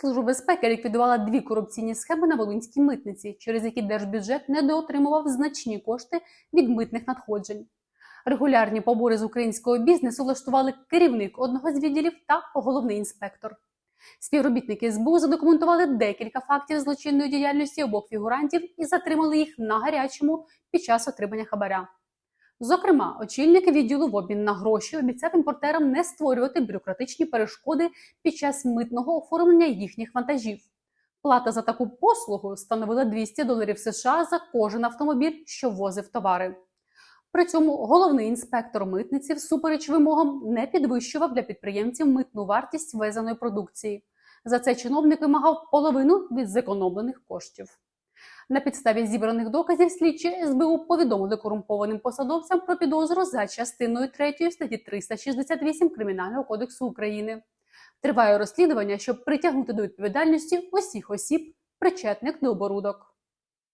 Служба безпеки ліквідувала дві корупційні схеми на Волинській митниці, через які держбюджет недоотримував значні кошти від митних надходжень. Регулярні побори з українського бізнесу влаштували керівник одного з відділів та головний інспектор. Співробітники СБУ задокументували декілька фактів злочинної діяльності обох фігурантів і затримали їх на гарячому під час отримання хабаря. Зокрема, очільник відділу в обмін на гроші обіцяв імпортерам не створювати бюрократичні перешкоди під час митного оформлення їхніх вантажів. Плата за таку послугу становила 200 доларів США за кожен автомобіль, що возив товари. При цьому головний інспектор митниці всупереч вимогам не підвищував для підприємців митну вартість везеної продукції. За це чиновник вимагав половину від зекономлених коштів. На підставі зібраних доказів слідчі СБУ повідомили корумпованим посадовцям про підозру за частиною 3 статті 368 Кримінального кодексу України. Триває розслідування, щоб притягнути до відповідальності усіх осіб, причетних до оборудок.